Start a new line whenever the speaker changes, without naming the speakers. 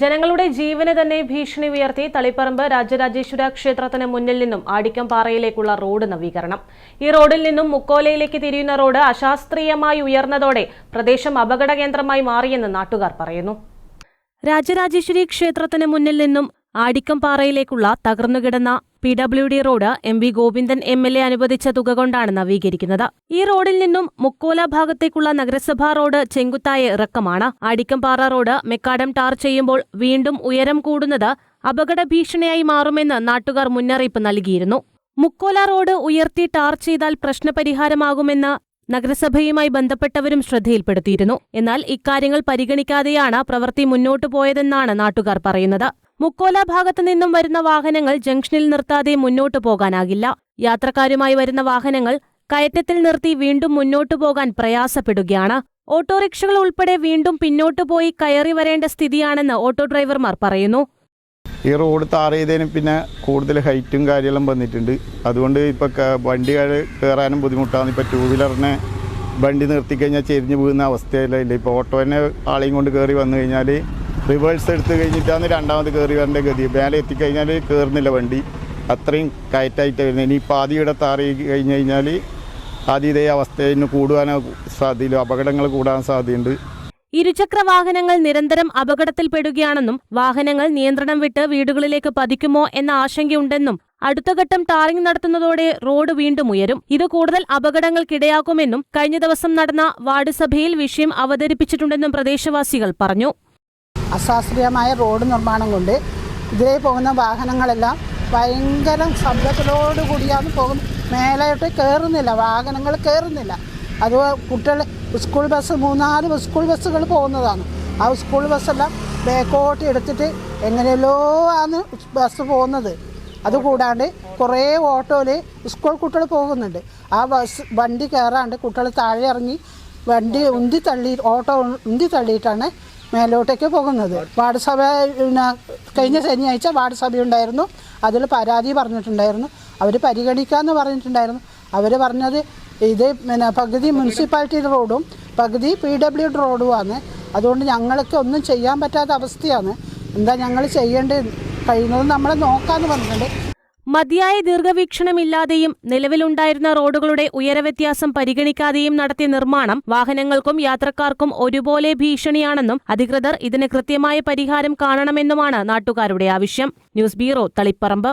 ജനങ്ങളുടെ ജീവന് തന്നെ ഭീഷണി ഉയർത്തി തളിപ്പറമ്പ് രാജരാജേശ്വര ക്ഷേത്രത്തിന് മുന്നിൽ നിന്നും ആടിക്കം പാറയിലേക്കുള്ള റോഡ് നവീകരണം. ഈ റോഡിൽ നിന്നും മുക്കോലയിലേക്ക് തിരിയുന്ന റോഡ് അശാസ്ത്രീയമായി ഉയർന്നതോടെ പ്രദേശം അപകട കേന്ദ്രമായി മാറിയെന്ന് നാട്ടുകാർ പറയുന്നു. രാജരാജേശ്വരി ക്ഷേത്രത്തിന് മുന്നിൽ നിന്നും ആടിക്കം പാറയിലേക്കുള്ള തകർന്നുകിടന്ന P W D road M V Govindan M L A അനുവദിച്ച തുക കൊണ്ടാണ് നവീകരിക്കുന്നത്. ഈ റോഡിൽ നിന്നും മുക്കോല ഭാഗത്തേക്കുള്ള നഗരസഭാ റോഡ് ചെങ്കുത്തായ ഇറക്കമാണ്. അടിക്കംപാറ റോഡ് മെക്കാഡം ടാർ ചെയ്യുമ്പോൾ വീണ്ടും ഉയരം കൂടുന്നത് അപകട ഭീഷണിയായി മാറുമെന്ന് നാട്ടുകാർ മുന്നറിയിപ്പ് നൽകിയിരുന്നു. മുക്കോല റോഡ് ഉയർത്തി ടാർ ചെയ്താൽ പ്രശ്നപരിഹാരമാകുമെന്ന് നഗരസഭയുമായി ബന്ധപ്പെട്ടവരും ശ്രദ്ധയിൽപ്പെടുത്തിയിരുന്നു. എന്നാൽ ഇക്കാര്യങ്ങൾ പരിഗണിക്കാതെയാണ് പ്രവൃത്തി മുന്നോട്ടു പോയതെന്നാണ് നാട്ടുകാർ പറയുന്നത്. മുക്കോല ഭാഗത്തു നിന്നും വരുന്ന വാഹനങ്ങൾ ജംഗ്ഷനിൽ നിർത്താതെ മുന്നോട്ടു പോകാനാകില്ല. യാത്രക്കാരുമായി വരുന്ന വാഹനങ്ങൾ കയറ്റത്തിൽ നിർത്തി വീണ്ടും മുന്നോട്ടു പോകാൻ പ്രയാസപ്പെടുകയാണ്. ഓട്ടോറിക്ഷകൾ ഉൾപ്പെടെ വീണ്ടും പിന്നോട്ടു പോയി കയറി വരേണ്ട സ്ഥിതിയാണെന്ന് ഓട്ടോ ഡ്രൈവർമാർ പറയുന്നു.
ഈ റോഡ് താർ ചെയ്തതിന് പിന്നെ കൂടുതൽ ഹൈറ്റും കാര്യങ്ങളും വന്നിട്ടുണ്ട്. അതുകൊണ്ട് ഇപ്പോൾ വണ്ടി കയറാനും ബുദ്ധിമുട്ടാണ്. ഇപ്പോൾ ടൂ വീലറിനെ വണ്ടി നിർത്തിക്കഴിഞ്ഞാൽ ചെരിഞ്ഞു വീഴുന്ന അവസ്ഥയല്ല ഇപ്പൊ ഓട്ടോനെ ആളെയും കൊണ്ട് കയറി വന്നു കഴിഞ്ഞാൽ റിവേഴ്സ് എടുത്ത് കഴിഞ്ഞിട്ടാണ് രണ്ടാമത് കയറി വരേണ്ട ഗതി. മേലെ എത്തിക്കഴിഞ്ഞാൽ കയറുന്നില്ല വണ്ടി. അത്രയും കയറ്റായിട്ട് വരുന്നത്. ഇനി ഇപ്പോൾ ആദ്യയുടെ താറി കഴിഞ്ഞ് കഴിഞ്ഞാൽ ആദ്യ ഇതേ അവസ്ഥയിൽ കൂടുവാനോ സാധ്യതയില്ല. അപകടങ്ങൾ കൂടാൻ സാധ്യതയുണ്ട്.
ഇരുചക്ര വാഹനങ്ങൾ നിരന്തരം അപകടത്തിൽപ്പെടുകയാണെന്നും വാഹനങ്ങൾ നിയന്ത്രണം വിട്ട് വീടുകളിലേക്ക് പതിക്കുമോ എന്ന ആശങ്കയുണ്ടെന്നും അടുത്ത ഘട്ടം ടാറിംഗ് നടത്തുന്നതോടെ റോഡ് വീണ്ടും ഉയരും. ഇത് കൂടുതൽ അപകടങ്ങൾക്കിടയാക്കുമെന്നും കഴിഞ്ഞ ദിവസം നടന്ന വാർഡ് സഭയിൽ വിഷയം അവതരിപ്പിച്ചിട്ടുണ്ടെന്നും പ്രദേശവാസികൾ പറഞ്ഞു.
അശാസ്ത്രീയമായ റോഡ് നിർമ്മാണം കൊണ്ട് ഇതിലേ പോകുന്ന വാഹനങ്ങളെല്ലാം ഭയങ്കര ശബ്ദത്തിലോട് കൂടിയാണ് മേലോട്ട് കയറുന്നില്ല വാഹനങ്ങൾ കയറുന്നില്ല അത് കുട്ടികൾ സ്കൂൾ ബസ് മൂന്നാൽ സ്കൂൾ ബസ്സുകൾ പോകുന്നതാണ്. ആ സ്കൂൾ ബസ്സെല്ലാം ബേക്കോട്ട് എടുത്തിട്ട് എങ്ങനെയല്ലോ ആണ് ബസ് പോകുന്നത്. അതുകൂടാണ്ട് കുറേ ഓട്ടോയിൽ സ്കൂൾ കുട്ടികൾ പോകുന്നുണ്ട്. ആ ബസ് വണ്ടി കയറാണ്ട് കുട്ടികൾ താഴെ ഇറങ്ങി വണ്ടി ഉന്തി തള്ളി ഓട്ടോ ഉന്തി തള്ളിയിട്ടാണ് മേലോട്ടേക്ക് പോകുന്നത്. വാർഡ് സഭ കഴിഞ്ഞ ശനിയാഴ്ച വാർഡ് സഭയുണ്ടായിരുന്നു അതിൽ പരാതി പറഞ്ഞിട്ടുണ്ടായിരുന്നു. അവർ പരിഗണിക്കാമെന്ന് പറഞ്ഞിട്ടുണ്ടായിരുന്നു. അവർ പറഞ്ഞത് ഇത് പിന്നെ പകുതി മുനിസിപ്പാലിറ്റി റോഡും പകുതി പി ഡബ്ല്യു ഡി റോഡുമാണ്. അതുകൊണ്ട് ഞങ്ങൾക്ക് ഒന്നും ചെയ്യാൻ പറ്റാത്ത അവസ്ഥയാണ്. എന്താ ഞങ്ങൾ ചെയ്യേണ്ടത്? കഴിയുന്നത് നമ്മളെ നോക്കാമെന്ന് പറഞ്ഞിട്ടുണ്ട്.
മതിയായ ദീർഘവീക്ഷണമില്ലാതെയും നിലവിലുണ്ടായിരുന്ന റോഡുകളുടെ ഉയരവ്യത്യാസം പരിഗണിക്കാതെയും നടത്തിയ നിർമ്മാണം വാഹനങ്ങൾക്കും യാത്രക്കാർക്കും ഒരുപോലെ ഭീഷണിയാണെന്നും അധികൃതർ ഇതിന് കൃത്യമായ പരിഹാരം കാണണമെന്നുമാണ് നാട്ടുകാരുടെ ആവശ്യം. News bureau Taliparamba.